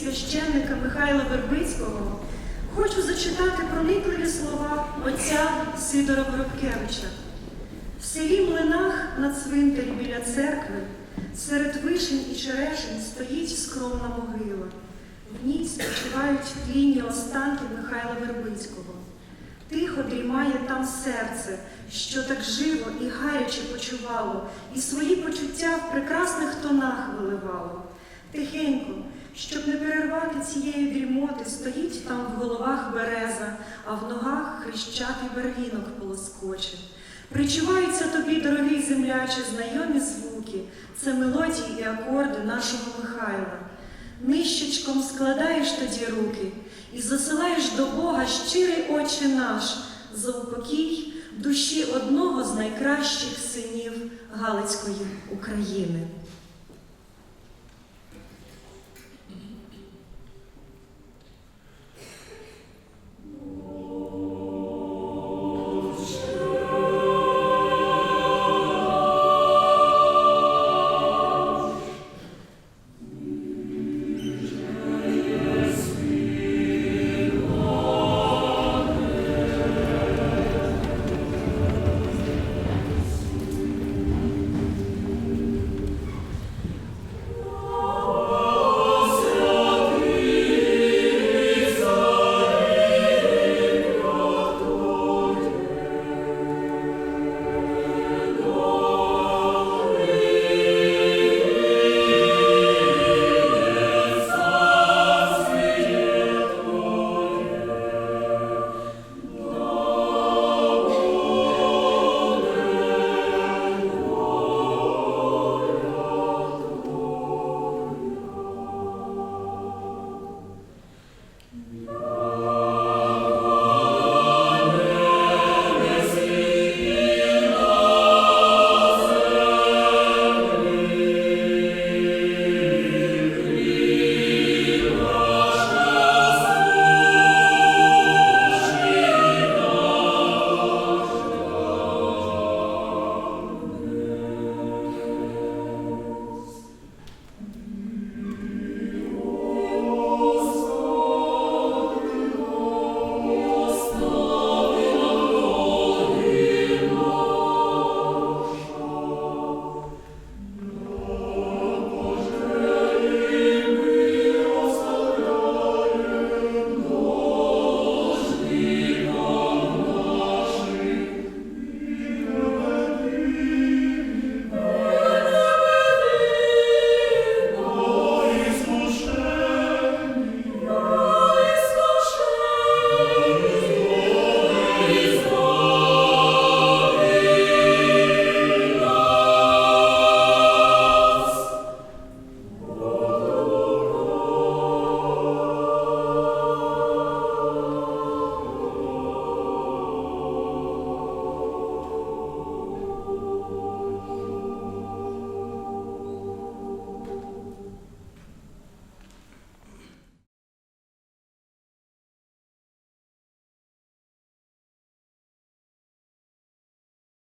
священника Михайла Вербицького хочу зачитати проникливі слова отця Сидора Воробкевича. В селі Млинах на цвинтарі біля церкви серед вишень і черешень стоїть скромна могила. В ній спочивають тлінні останки Михайла Вербицького. Тихо дрімає там серце, що так живо і гаряче почувало, і свої почуття в прекрасних тонах виливало. Тихенько, щоб не перервати цієї дрімоти, стоїть там в головах береза, а в ногах хрещатий барвінок полоскоче. Причуваються тобі, дорогий земляче, знайомі звуки, це мелодії і акорди нашого Михайла. Нищечком складаєш тоді руки і засилаєш до Бога щирий Отче наш за упокій душі одного з найкращих синів Галицької України.